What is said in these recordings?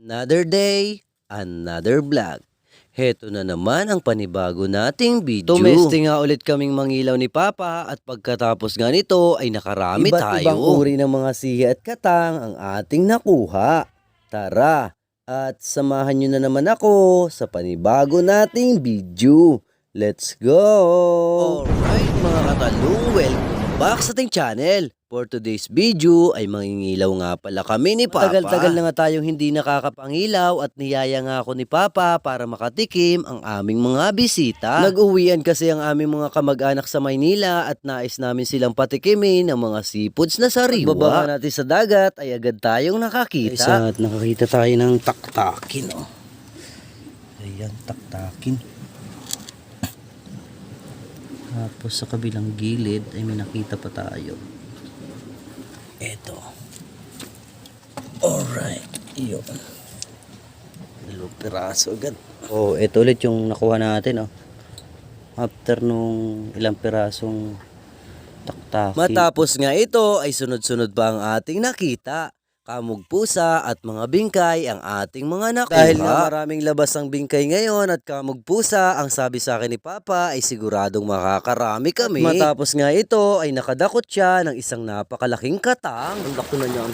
Another day, another vlog. Heto na naman ang panibago nating video. Tumeste nga ulit kaming mangilaw ni Papa at pagkatapos nga nito ay nakarami Iba't tayo. ibang uri ng mga sihi at katang ang ating nakuha. Tara, at samahan nyo na naman ako sa panibago nating video. Let's go! Alright mga katalong, welcome back sa ating channel. For today's video ay mangingilaw nga pala kami ni Papa. Tagal-tagal na nga tayong hindi nakakapangilaw at niyaya nga ako ni Papa para makatikim ang aming mga bisita. Nag-uwian kasi ang aming mga kamag-anak sa Maynila at nais namin silang patikimin ng mga seafoods na sariwa. Pagbaba natin sa dagat ay agad tayong nakakita. At nakakita tayo ng taktakin. Oh. Ayan, taktakin. Tapos sa kabilang gilid ay may nakita pa tayo. Eto. Alright. Yun. Dalawang piraso agad. Oh, ito ulit yung nakuha natin, oh. After nung ilang pirasong taktakin. Matapos nga ito ay sunod-sunod pa ang ating nakita. Kamog pusa at mga bingkay ang ating mga nakuha. Dahil nga maraming labas ang bingkay ngayon at kamog pusa, ang sabi sa akin ni Papa ay siguradong makakarami kami. At matapos nga ito ay nakadakot siya ng isang napakalaking katang. Ang laki na niyan.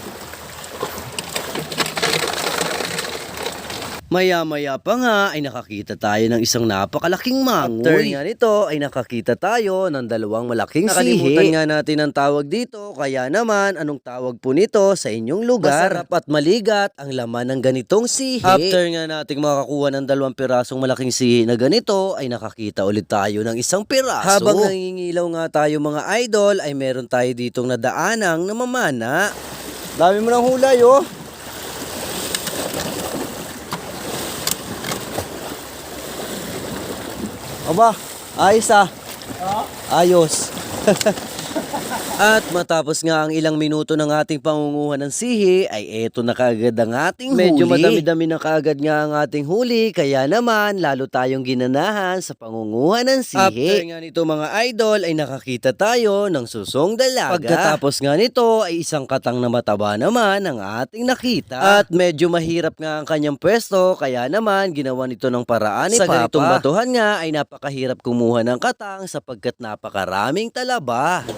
Maya-maya pa nga ay nakakita tayo ng isang napakalaking mangoy. After nga nito ay nakakita tayo ng dalawang malaking Nakalimutan sihi. nga natin ang tawag dito, kaya naman anong tawag po nito sa inyong lugar? Masarap at maligat ang laman ng ganitong sihi. After nga nating makakuha ng dalawang pirasong malaking sihi na ganito, ay nakakita ulit tayo ng isang piraso. Habang nangingilaw nga tayo mga idol, ay meron tayo ditong nadaanang namamana. Dami mo ng hulay, oh. Aba, ayos ah. Ayos. At matapos nga ang ilang minuto ng ating pangunguha ng sihi, ay eto na kaagad ang ating Medyo huli. madami-dami na kaagad nga ang ating huli, kaya naman lalo tayong ginanahan sa pangunguha ng sihi. After nga nito mga idol, ay nakakita tayo ng susong dalaga. Pagkatapos nga nito, ay isang katang na mataba naman ang ating nakita. At medyo mahirap nga ang kanyang pwesto, kaya naman ginawa nito ng paraan ni Sa Papa. ganitong batuhan nga, ay napakahirap kumuha ng katang sapagkat napakaraming talaba.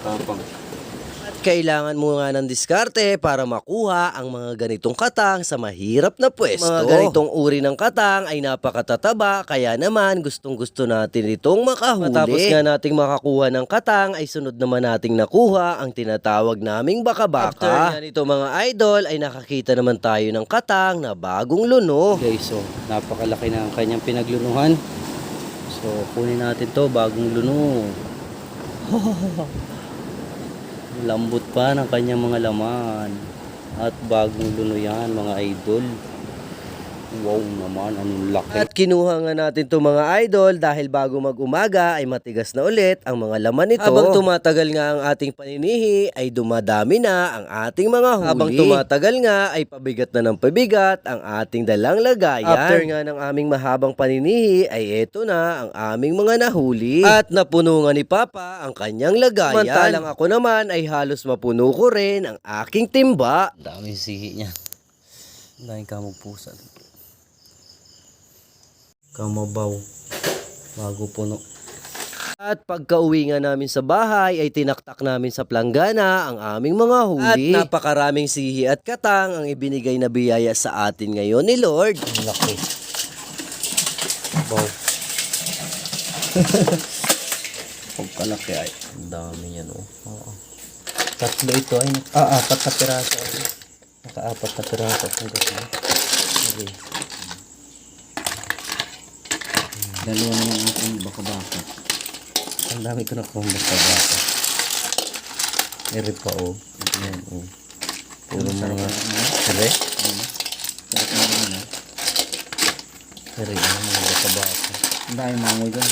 At kailangan mo nga ng diskarte para makuha ang mga ganitong katang sa mahirap na pwesto. Mga ganitong uri ng katang ay napakatataba kaya naman gustong gusto natin itong makahuli. Matapos nga nating makakuha ng katang ay sunod naman nating nakuha ang tinatawag naming baka-baka. After nga nito mga idol ay nakakita naman tayo ng katang na bagong luno. Guys, so napakalaki na ang kanyang pinaglunuhan. So kunin natin to bagong luno. Lambot pa ng kanyang mga laman. At bagong luno yan mga idol. Wow naman, anong laki. At kinuha nga natin to mga idol dahil bago mag-umaga ay matigas na ulit ang mga laman nito. Habang tumatagal nga ang ating paninihi ay dumadami na ang ating mga huli. Habang tumatagal nga ay pabigat na ng pabigat ang ating dalang lagayan. After nga ng aming mahabang paninihi ay eto na ang aming mga nahuli. At napuno nga ni Papa ang kanyang lagayan. Samantalang ako naman ay halos mapuno ko rin ang aking timba. Dami sihi niya. Dahil kamog pusa. Kamabaw. Bago puno. At pagka-uwi nga namin sa bahay ay tinaktak namin sa planggana ang aming mga huli. At napakaraming sihi at katang ang ibinigay na biyaya sa atin ngayon ni Lord. Laki. Baw. Pagkalaki ay. Ang dami niya no. Oo. Tatlo ito ay. Ah, apat na piraso. Naka-apat na piraso. Okay. Dalawa na yung aking baka-baka. Ang dami ko na kung baka-baka. Eri pa oh. Ayan oh. Puro mga... Ere? Sarap na naman ah. Ere, ano mga baka-baka. Ang dami mangoy doon.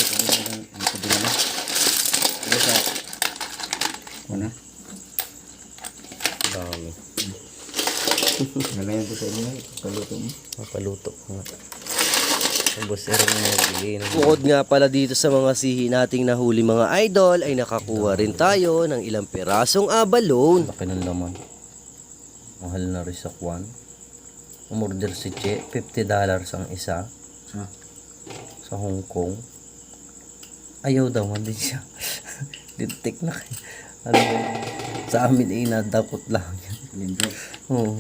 Ang kabila na. Ito sa... Ano? Dami. Nalayan ko sa inyo. Paluto mo. Paluto ko nga. Ubus rin mo bili. Bukod nga pala dito sa mga sihi nating nahuli mga idol ay nakakuha rin tayo ng ilang pirasong abalone. Laki ng laman. Mahal na rin sa kwan. umorder si Che. 50 dollars ang isa Sa? sa Hong Kong. Ayaw daw man din siya. Dintik na kayo. Ano? Sa amin ay nadakot lang yan. Oo.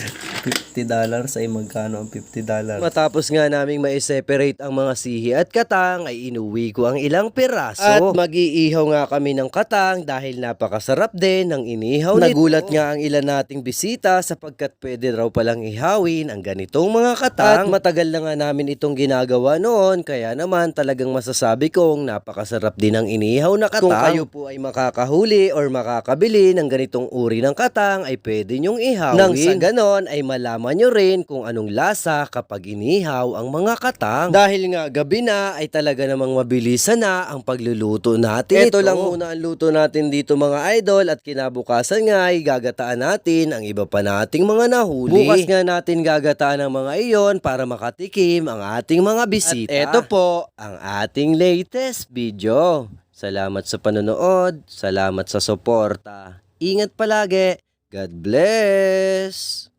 50 dollars ay magkano ang 50 dollars? Matapos nga naming ma-separate ang mga sihi at katang ay inuwi ko ang ilang piraso. At mag-iihaw nga kami ng katang dahil napakasarap din ng inihaw nito. Nagulat nga ang ilan nating bisita sapagkat pwede raw palang ihawin ang ganitong mga katang. At matagal na nga namin itong ginagawa noon kaya naman talagang masasabi kong napakasarap din ang inihaw na katang. Kung kayo po ay makakahuli or makakabili ng ganitong uri ng katang ay pwede nyong ihawin. Nang sa ganon ay malaman nyo rin kung anong lasa kapag inihaw ang mga katang. Dahil nga gabi na ay talaga namang mabilisan na ang pagluluto natin. Ito lang muna ang luto natin dito mga idol at kinabukasan nga ay gagataan natin ang iba pa nating mga nahuli. Bukas nga natin gagataan ang mga iyon para makatikim ang ating mga bisita. At ito po ang ating latest video. Salamat sa panonood, salamat sa suporta. Ingat palagi. God bless!